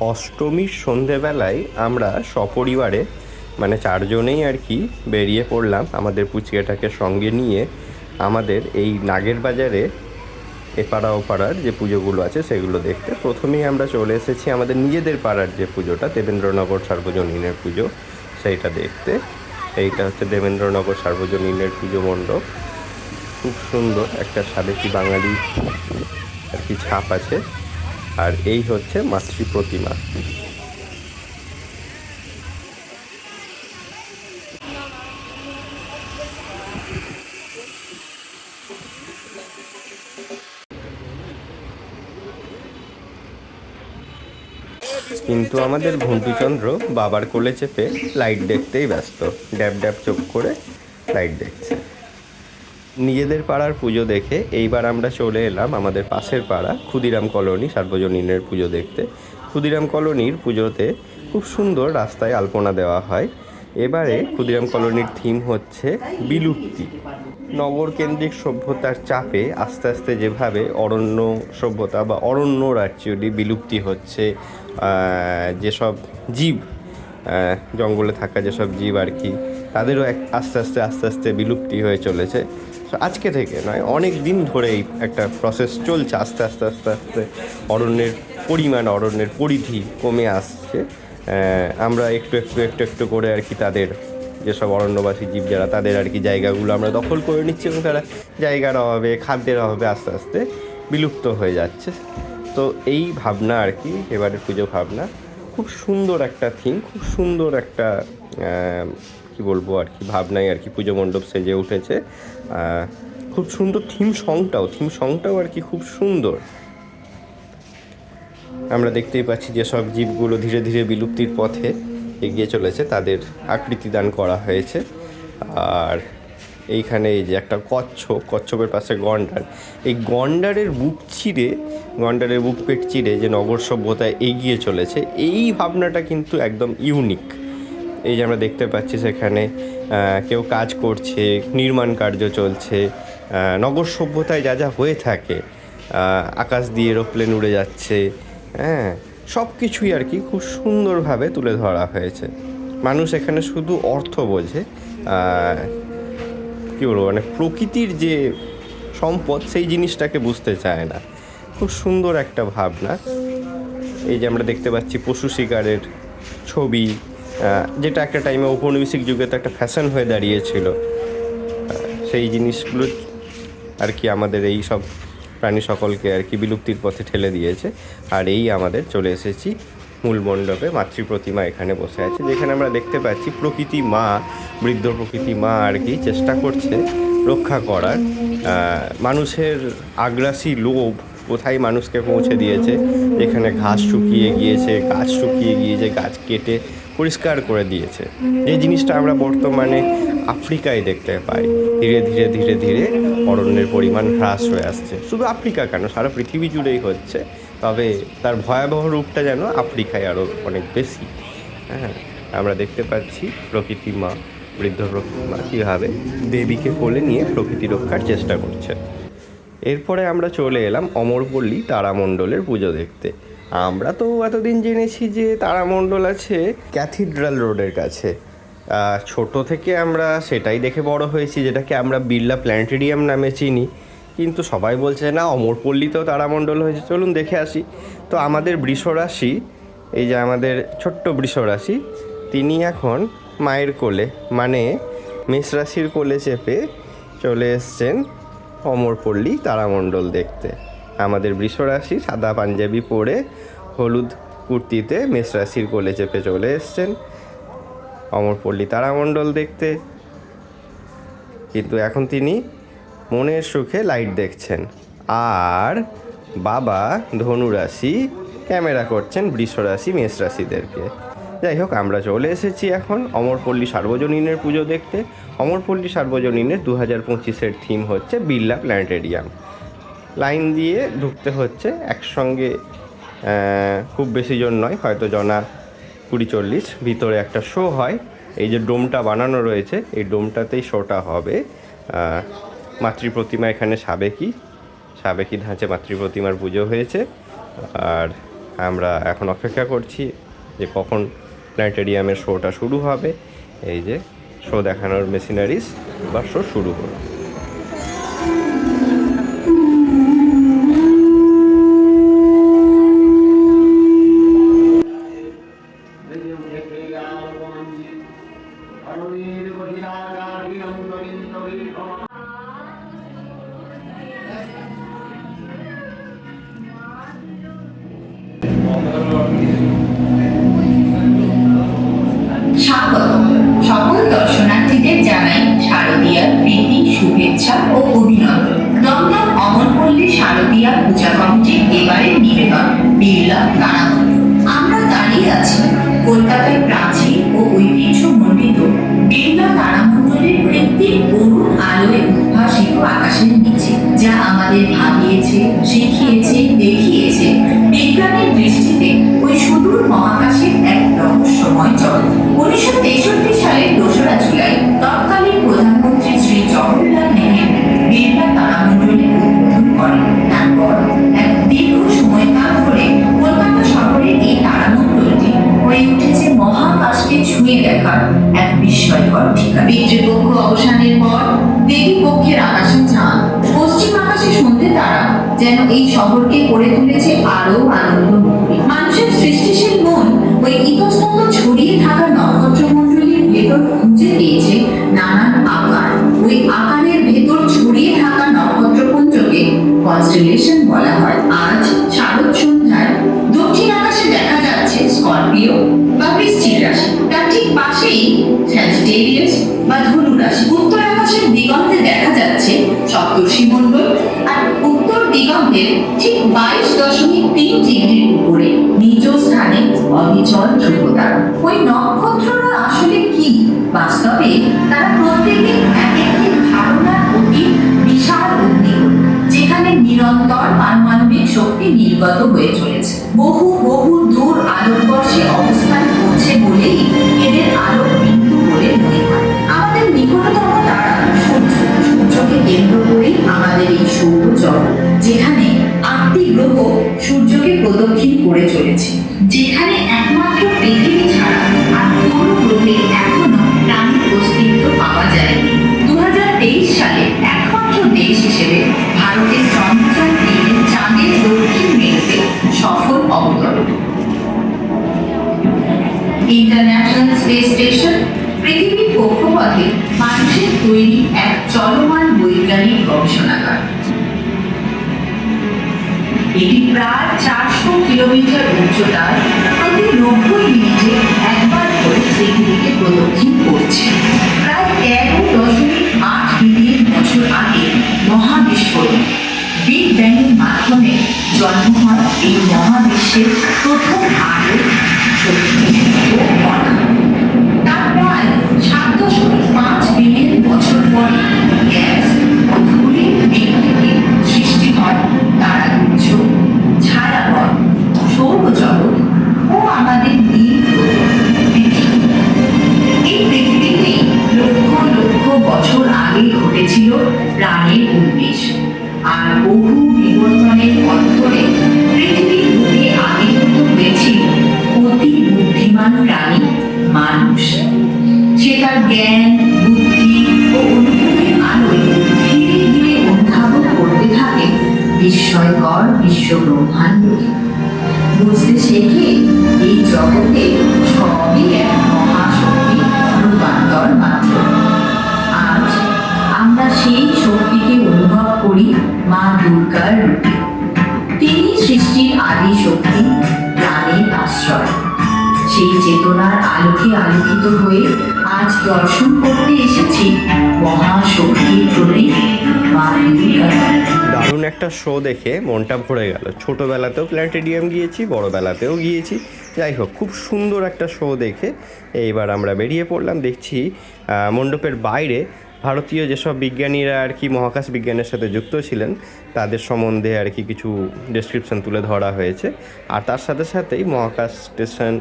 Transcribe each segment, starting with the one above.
অষ্টমীর সন্ধেবেলায় আমরা সপরিবারে মানে চারজনেই আর কি, বেরিয়ে পড়লাম আমাদের পুচকেটাকে সঙ্গে নিয়ে আমাদের এই নাগের বাজারে এপাড়া ওপাড়ার যে পুজোগুলো আছে সেগুলো দেখতে। প্রথমেই আমরা চলে এসেছি আমাদের নিজেদের পাড়ার যে পুজোটা, দেবেন্দ্রনগর সার্বজনীনের পুজো, সেইটা দেখতে। এইটা হচ্ছে দেবেন্দ্রনগর সার্বজনীনের পুজো মণ্ডপ। খুব সুন্দর একটা সাবেকি বাঙালি আর কি ছাপ আছে। আর এই হচ্ছে মাতৃ প্রতিমা। কিন্তু আমাদের ঘন্টুচন্দ্র বাবার কোলে চেপে লাইট দেখতেই ব্যস্ত। ড্যাব ড্যাব চোখ করে লাইট দেখছে। নিজেদের পাড়ার পুজো দেখে এইবার আমরা চলে এলাম আমাদের পাশের পাড়া, ক্ষুদিরাম কলোনি, সার্বজনীনের পুজো দেখতে। ক্ষুদিরাম কলোনির পুজোতে খুব সুন্দর রাস্তায় আলপনা দেওয়া হয়। এবারে ক্ষুদিরাম কলোনির থিম হচ্ছে বিলুপ্তি। নগর কেন্দ্রিক সভ্যতার চাপে আস্তে আস্তে যেভাবে অরণ্য সভ্যতা বা অরণ্যর অ্যাকচুয়ালি বিলুপ্তি হচ্ছে যেসব জীব জঙ্গলে থাকা যেসব জীব আর কি, তাদেরও এক আস্তে আস্তে আস্তে আস্তে বিলুপ্তি হয়ে চলেছে। আজকে থেকে নয়, অনেক দিন ধরেই একটা প্রসেস চলছে, আস্তে আস্তে আস্তে আস্তে। অরণ্যের পরিমাণ, অরণ্যের পরিধি কমে আসছে। আমরা একটু একটু একটু একটু করে আর কি তাদের যেসব অরণ্যবাসী জীব যারা, তাদের আর কি জায়গাগুলো আমরা দখল করে নিচ্ছি এবং তারা জায়গার অভাবে, খাদ্যের অভাবে আস্তে আস্তে বিলুপ্ত হয়ে যাচ্ছে। তো এই ভাবনা আর কি এবারে পুজো ভাবনা, খুব সুন্দর একটা থিম খুব সুন্দর একটা কি বলব আর কি, ভাবনায় আর কি পুজো মণ্ডপ সেজে উঠেছে। খুব সুন্দর থিম সংটাও থিম সংটাও আর কি খুব সুন্দর। আমরা দেখতেই পাচ্ছি যে সব জীবগুলো ধীরে ধীরে বিলুপ্তির পথে এগিয়ে চলেছে, তাদের আকৃতি দান করা হয়েছে। আর এইখানে এই যে একটা কচ্ছপ, কচ্ছপের পাশে গন্ডার। এই গন্ডারের বুক চিরে, গন্ডারের বুক পেট চিরে যে নগর সভ্যতায় এগিয়ে চলেছে, এই ভাবনাটা কিন্তু একদম ইউনিক এই যে আমরা দেখতে পাচ্ছি সেখানে কেউ কাজ করছে, নির্মাণ কার্য চলছে নগর সভ্যতায় যা যা হয়ে থাকে আকাশ দিয়ে এরোপ্লেন উড়ে যাচ্ছে হ্যাঁ সব কিছুই আর কি খুব সুন্দরভাবে তুলে ধরা হয়েছে। মানুষ এখানে শুধু অর্থ বোঝে কী বলব মানে প্রকৃতির যে সম্পদ সেই জিনিসটাকে বুঝতে চায় না। খুব সুন্দর একটা ভাবনা। এই যে আমরা দেখতে পাচ্ছি পশু শিকারের ছবি যেটা একটা টাইমে ঔপনিবেশিক যুগে তো একটা ফ্যাশন হয়ে দাঁড়িয়েছিল। সেই জিনিসগুলো আর কি আমাদের এই সব প্রাণী সকলকে আর কি বিলুপ্তির পথে ঠেলে দিয়েছে। আর এই আমাদের চলে এসেছি মূল মণ্ডপে, মাতৃ প্রতিমা এখানে বসে আছে, যেখানে আমরা দেখতে পাচ্ছি প্রকৃতি মা, বৃদ্ধ প্রকৃতি মা আর কি চেষ্টা করছে রক্ষা করার। মানুষের আগ্রাসী লোভ কোথায় মানুষকে পৌঁছে দিয়েছে? এখানে ঘাস শুকিয়ে গিয়েছে, গাছ শুকিয়ে গিয়েছে, গাছ কেটে পরিষ্কার করে দিয়েছে। এই জিনিসটা আমরা বর্তমানে আফ্রিকায় দেখতে পাই। ধীরে ধীরে ধীরে ধীরে অরণ্যের পরিমাণ হ্রাস হয়ে আসছে। শুধু আফ্রিকা কেন, সারা পৃথিবী জুড়েই হচ্ছে। তবে তার ভয়াবহ রূপটা যেন আফ্রিকায় আরও অনেক বেশি। হ্যাঁ আমরা দেখতে পাচ্ছি প্রকৃতি মা, বৃদ্ধ প্রকৃতি মা কীভাবে দেবীকে কোলে নিয়ে প্রকৃতি রক্ষার চেষ্টা করছে। এরপরে আমরা চলে এলাম অমরপল্লী তারামণ্ডলের পুজো দেখতে। আমরা তো এতদিন জেনেছি যে তারামণ্ডল আছে ক্যাথিড্রাল রোডের কাছে। ছোট থেকে আমরা সেটাই দেখে বড় হয়েছি, যেটাকে আমরা বিড়লা প্ল্যানেটেরিয়াম নামে চিনি। কিন্তু সবাই বলছে না, অমরপল্লীতেও তারামণ্ডল হয়েছে। চলুন দেখে আসি। তো আমাদের বৃষরাশি, এই যে আমাদের ছোট্ট বৃষরাশি, তিনি এখন মায়ের কোলে মানে মেষ রাশির কোলে চেপে চলে এসছেন অমরপল্লী তারামণ্ডল দেখতে। আমাদের বৃষরাশি সাদা পাঞ্জাবি পরে হলুদ কুর্তিতে মেষ রাশির কোলে চেপে চলে এসছেন। অমরপল্লী তারামণ্ডল দেখতে। কিন্তু এখন তিনি মনের সুখে লাইট দেখছেন। আর বাবা ধনুরাশি ক্যামেরা করছেন বৃষরাশি মেষ রাশিদেরকে। যাই হোক, আমরা চলে এসেছি এখন অমরপল্লী সার্বজনীনের পুজো দেখতে। অমরপল্লী সার্বজনীনের দু হাজার পঁচিশের থিম হচ্ছে বিড়লা প্ল্যানেটেরিয়াম লাইন দিয়ে ঢুকতে হচ্ছে, একসঙ্গে খুব বেশি জন নয়, হয়তো জনা কুড়ি চল্লিশ, ভিতরে একটা শো হয়। এই যে ডোমটা বানানো রয়েছে, এই ডোমটাতেই শোটা হবে। মাতৃ প্রতিমা এখানে সাবেকি সাবেকি ধাঁচে মাতৃ প্রতিমার পুজো হয়েছে। আর আমরা এখন অপেক্ষা করছি যে কখন প্ল্যানেটেরিয়ামের শোটা শুরু হবে। এই যে শো দেখানোর মেশিনারিজ বা শো শুরু হলো। সকল দর্শনার্থীদের জানাই শারদীয়ার প্রীতি, শুভেচ্ছা ও অভিনন্দন। দমদম অমরপল্লী শারদীয়া পূজা কমিটির এবারের নিবেদন, বিড়লা তারামণ্ডল আমরা দাঁড়িয়ে আছি কলকাতায় শহরকে করে তুলেছে আরও আনন্দমুখী মানুষের সৃষ্টিশীল মন ওই ইতস্তত ছড়িয়ে থাকা নক্ষত্রমণ্ডলীর ভেতর খুঁজে পেয়েছে নানান আকার। ওই আকারের ভেতর ছড়িয়ে থাকা নক্ষত্রপুঞ্জকে কনস্টেলেশন বলা হয়। আজ শারদ সন্ধ্যায় দক্ষিণ আকাশে দেখা যাচ্ছে স্করপিও বা বৃশ্চিক রাশি। তার ঠিক পাশেই স্যাজিটেরিয়াস বা ধনু রাশি। উত্তর উত্তর ঠিক বাইশ দশমিক তিন ডিগ্রির উপরে নিজ স্থানে অবিচল ধ্রুবতারা ওই নক্ষত্ররা আসলে কি? বাস্তবে তারা প্রত্যেকে এক একটি ধারণার অতি বিশাল অগ্নিকোণ যেখানে নিরন্তর পারমাণবিক শক্তি নির্গত হয়ে চলেছে। বহু বহু দূর আলোকবর্ষে অবস্থান করছে বলেই এদের আলো কক্ষপথে মানুষের তৈরি এক চলমান বৈজ্ঞানিক গবেষণাগার। এটি প্রায় চারশো কিলোমিটার উচ্চতার প্রতি নব্বই মিনিটে একবার করে পৃথিবীকে প্রদক্ষিণ করছে। প্রায় তেরো দশমিক আট বিলিয়ন বছর আগে মহাবিস্ফোরণ বিগ ব্যাংয়ের মাধ্যমে জন্ম হয় এই মহাবিশ্বের প্রথম আলো শক্তি ও কণা তার জ্ঞান, বুদ্ধি ও অনুভূতির আলোয় ধীরে ধীরে অনুধাবন করতে থাকে বিস্ময়কর বিশ্ব বুঝতে শেখে এই জগতে সবই এক মহাশক্তি রূপান্তর মাত্র। আজ আমরা সেই শক্তিকে অনুভব করি মা দুর্গার রূপে। তিনি সৃষ্টির আদি শক্তি, প্রাণের আশ্রয়। সেই চেতনার আলোকে আলোকিত হয়ে আজ দর্শন করতে এসেছি মহাশক্তির প্রতীক মা দারুণ একটা শো দেখে মনটা ভরে গেল। ছোটোবেলাতেও প্ল্যানেটেরিয়াম গিয়েছি, বড়োবেলাতেও গিয়েছি। যাই হোক, খুব সুন্দর একটা শো দেখে এইবার আমরা বেরিয়ে পড়লাম। দেখছি মণ্ডপের বাইরে ভারতীয় যেসব বিজ্ঞানীরা আর কি মহাকাশ বিজ্ঞানের সাথে যুক্ত ছিলেন, তাদের সম্বন্ধে আর কি কিছু ডেসক্রিপশন তুলে ধরা হয়েছে। আর তার সাথে সাথেই মহাকাশ স্টেশন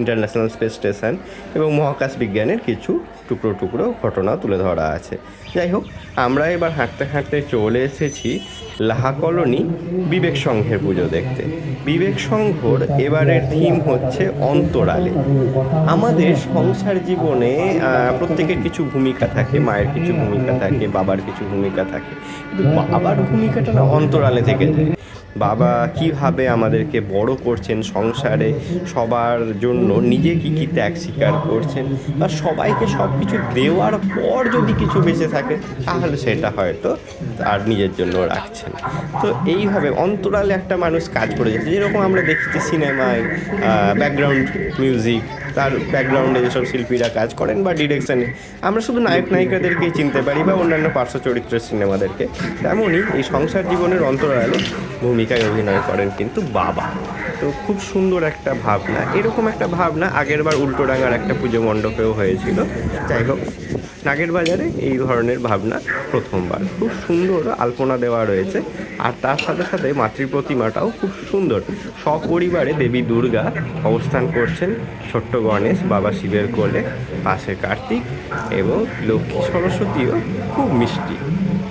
ইন্টারন্যাশনাল স্পেস স্টেশন এবং মহাকাশ বিজ্ঞানের কিছু টুকরো টুকরো ঘটনা তুলে ধরা আছে। যাই হোক, আমরা এবার হাঁটতে হাঁটতে চলে এসেছি লাহা কলোনি বিবেক সংঘের পুজো দেখতে। বিবেক সংঘর এবারের থিম হচ্ছে অন্তরালে। আমাদের সংসার জীবনে প্রত্যেকের কিছু ভূমিকা থাকে, মায়ের কিছু ভূমিকা থাকে, বাবার কিছু ভূমিকা থাকে। কিন্তু বাবার ভূমিকাটা না অন্তরালে থেকে যায়। বাবা কীভাবে আমাদেরকে বড় করছেন সংসারে, সবার জন্য নিজে কি কি ত্যাগ স্বীকার করছেন, বা সবাইকে সব কিছু দেওয়ার পর যদি কিছু বেঁচে থাকে, তাহলে সেটা হয়তো আর নিজের জন্য রাখছেন। তো এইভাবে অন্তরালে একটা মানুষ কাজ করে যাচ্ছে। যেরকম আমরা দেখছি সিনেমায় ব্যাকগ্রাউন্ড মিউজিক তার ব্যাকগ্রাউন্ডে যেসব শিল্পীরা কাজ করেন বা ডিরেকশানে আমরা শুধু নায়ক নায়িকাদেরকেই চিনতে পারি বা অন্যান্য পার্শ্ব চরিত্রের সিনেমাদেরকে। তেমনই এই সংসার জীবনের অন্তরালে ভূমিকায় অভিনয় করেন কিন্তু বাবা। তো খুব সুন্দর একটা ভাবনা। এরকম একটা ভাবনা আগেরবার উল্টোডাঙ্গার একটা পুজো মণ্ডপেও হয়েছিল। যাই হোক নাগের বাজারে এই ধরনের ভাবনা প্রথমবার। খুব সুন্দর আলপনা দেওয়া রয়েছে। আর তার সাথে সাথে মাতৃ প্রতিমাটাও খুব সুন্দর। সপরিবারে দেবী দুর্গা অবস্থান করছেন ছোট্ট গণেশ বাবা শিবের কোলে, পাশে কার্তিক এবং লক্ষ্মী সরস্বতীও। খুব মিষ্টি।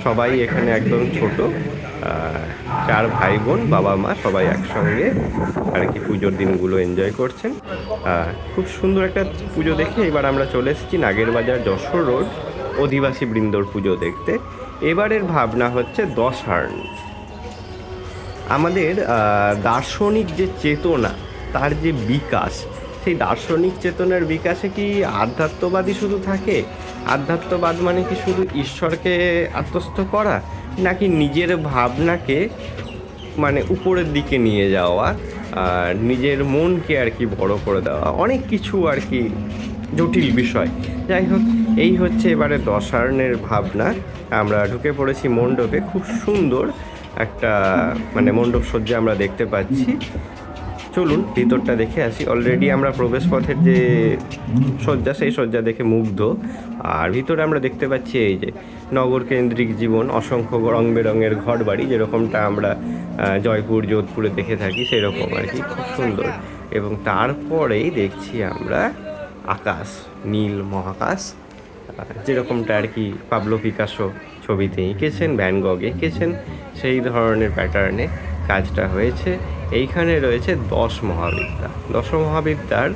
সবাই এখানে একদম ছোট। চার ভাই বোন বাবা, মা সবাই একসঙ্গে আর কি পুজোর দিনগুলো এনজয় করছেন। খুব সুন্দর একটা পুজো দেখে এবার আমরা চলে এসেছি নাগের বাজার যশোর রোড, অধিবাসী বৃন্দর পুজো দেখতে। এবারের ভাবনা হচ্ছে দশহার্ন আমাদের দার্শনিক যে চেতনা, তার যে বিকাশ, সেই দার্শনিক চেতনার বিকাশে কি আধ্যাত্মবাদী শুধু থাকে? আধ্যাত্মবাদ মানে কি শুধু ঈশ্বরকে আত্মস্থ করা? নাকি নিজের ভাবনাকে মানে উপরের দিকে নিয়ে যাওয়া, আর নিজের মনকে আর কি বড় করে দেওয়া, অনেক কিছু আর কি জটিল বিষয়। যাই হোক, এই হচ্ছে এবারে দশারণের ভাবনা। আমরা ঢুকে পড়েছি মণ্ডপে, খুব সুন্দর একটা মানে মণ্ডপ সজ্জা আমরা দেখতে পাচ্ছি। চলুন, ভিতরটা দেখে আসি। অলরেডি আমরা প্রবেশ পথের যে শয্যা, সেই শয্যা দেখে মুগ্ধ। আর ভিতরে আমরা দেখতে পাচ্ছি এই যে নগর কেন্দ্রিক জীবন, অসংখ্য রং বেরঙের ঘর বাড়ি যেরকমটা আমরা জয়পুর, যোধপুরে দেখে থাকি, সেরকম আর কি, খুব সুন্দর। এবং তারপরেই দেখছি আমরা আকাশ, নীল মহাকাশ যেরকমটা আর কি পাবলো পিকাসো ছবিতে এঁকেছেন, ভ্যান গগ এঁকেছেন, সেই ধরনের প্যাটার্নে কাজটা হয়েছে। এইখানে রয়েছে দশ মহাবিদ্যা। দশ মহাবিদ্যার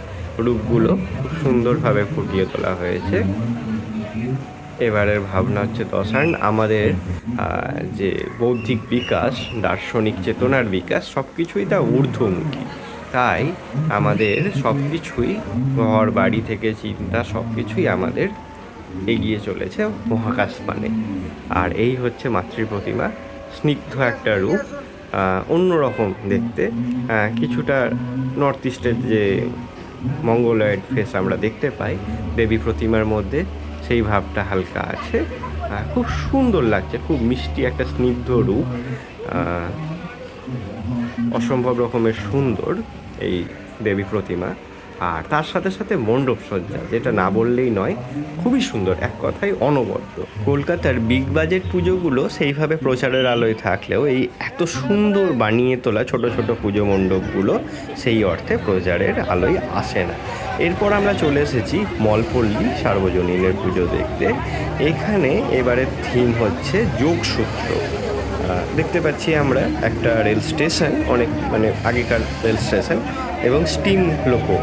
রূপগুলো খুব সুন্দরভাবে ফুটিয়ে তোলা হয়েছে। এবারের ভাবনা হচ্ছে দশায়ন। আমাদের যে বৌদ্ধিক বিকাশ, দার্শনিক চেতনার বিকাশ সব কিছুই তা ঊর্ধ্বমুখী। তাই আমাদের সব কিছুই ঘর, বাড়ি থেকে চিন্তা সব কিছুই আমাদের এগিয়ে চলেছে মহাকাশ মানে আর এই হচ্ছে মাতৃ প্রতিমা স্নিগ্ধ একটা রূপ। অন্যরকম দেখতে। কিছুটা নর্থ ইস্টের যে মঙ্গলয়েড ফেস আমরা দেখতে পাই দেবী প্রতিমার মধ্যে, সেই ভাবটা হালকা আছে। খুব সুন্দর লাগছে, খুব মিষ্টি একটা স্নিগ্ধ রূপ। অসম্ভব রকমের সুন্দর এই দেবী প্রতিমা। আর তার সাথে সাথে মণ্ডপ সজ্জা, যেটা না বললেই নয়, খুবই সুন্দর, এক কথায় অনবদ্য। কলকাতার বিগ বাজেট পুজোগুলো সেইভাবে প্রচারের আলোয় থাকলেও এই এত সুন্দর বানিয়ে তোলা ছোট ছোট পুজো মণ্ডপগুলো সেই অর্থে প্রচারের আলোয় আসে না। এরপর আমরা চলে এসেছি মলপল্লী সার্বজনীনের পুজো দেখতে। এখানে এবারের থিম হচ্ছে যোগসূত্র। দেখতে পাচ্ছি আমরা একটা রেল স্টেশন, অনেক মানে আগেকার রেল স্টেশন, এবং স্টিম লোকো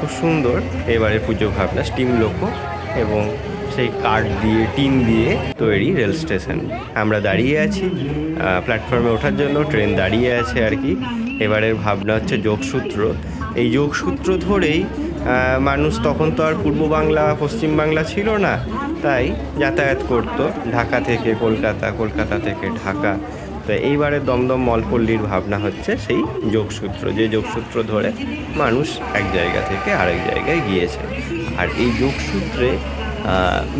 খুব সুন্দর। এবারে পুজো ভাবনা, স্টিম লোকো এবং সেই কাঠ দিয়ে, টিন দিয়ে তৈরি রেল স্টেশন। আমরা দাঁড়িয়ে আছি প্ল্যাটফর্মে ওঠার জন্য ট্রেন দাঁড়িয়ে আছে আর কি। এবারের ভাবনা হচ্ছে যোগসূত্র। এই যোগসূত্র ধরেই মানুষ তখন তো আর পূর্ব বাংলা, পশ্চিম বাংলা ছিল না, তাই যাতায়াত করতো। ঢাকা থেকে কলকাতা কলকাতা থেকে ঢাকা। তো এইবারে দমদম মলপল্লীর ভাবনা হচ্ছে সেই যোগসূত্র, যে যোগসূত্র ধরে মানুষ এক জায়গা থেকে আরেক জায়গায় গিয়েছে। আর এই যোগসূত্রে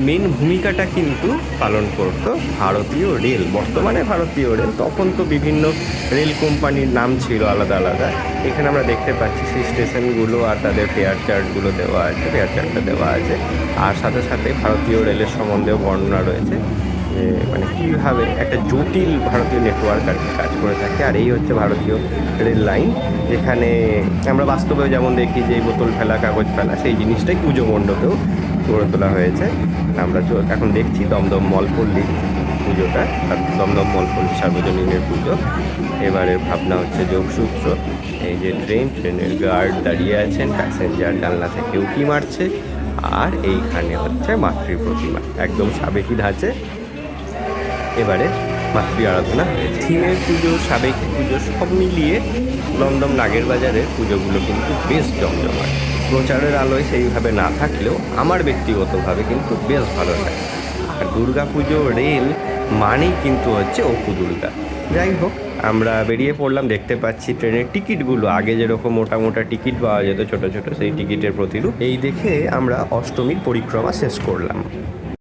মেন ভূমিকাটা কিন্তু পালন করত ভারতীয় রেল, বর্তমানে ভারতীয় রেল। তখন তো বিভিন্ন রেল কোম্পানির নাম ছিল আলাদা আলাদা। এখানে আমরা দেখতে পাচ্ছি সেই স্টেশনগুলো আর তাদের ফেয়ার চার্টগুলো দেওয়া আছে, ফেয়ার চার্টটা দেওয়া আছে। আর সাথে সাথে ভারতীয় রেলের সম্বন্ধেও বর্ণনা রয়েছে। যে মানে কীভাবে একটা জটিল ভারতীয় নেটওয়ার্ক আর কাজ করে থাকে। আর এই হচ্ছে ভারতীয় রেল লাইন, যেখানে আমরা বাস্তবেও যেমন দেখি যে বোতল ফেলা, কাগজ ফেলা, সেই জিনিসটাই পুজো মণ্ডপেও গড়ে তোলা হয়েছে। আমরা এখন দেখছি দমদম মলপল্লী পুজোটা দমদম মলপল্লী সার্বজনীনের পুজো। এবারে ভাবনা হচ্ছে যোগসূত্র, এই যে ট্রেন, ট্রেনের গার্ড দাঁড়িয়ে আছেন প্যাসেঞ্জার জানলা থেকে উঁকি মারছে, আর এইখানে হচ্ছে মাতৃ প্রতিমা, একদম সাবেকি ধাঁচে। এবারে মাতৃ আরাধনা। থিমের পুজো, সাবেক পুজো সব মিলিয়ে দমদম নাগের বাজারের পুজোগুলো কিন্তু বেশ জমজমাট। প্রচারের আলোয় সেইভাবে না থাকলেও আমার ব্যক্তিগতভাবে কিন্তু বেশ ভালো লাগে। আর দুর্গা পুজো, রেল মানেই কিন্তু হচ্ছে অপু দুর্গা। যাই হোক, আমরা বেরিয়ে পড়লাম, দেখতে পাচ্ছি ট্রেনের টিকিটগুলো। আগে যেরকম মোটা মোটা টিকিট পাওয়া যেত, ছোট ছোট, সেই টিকিটের প্রতিরূপ। এই দেখে আমরা অষ্টমীর পরিক্রমা শেষ করলাম।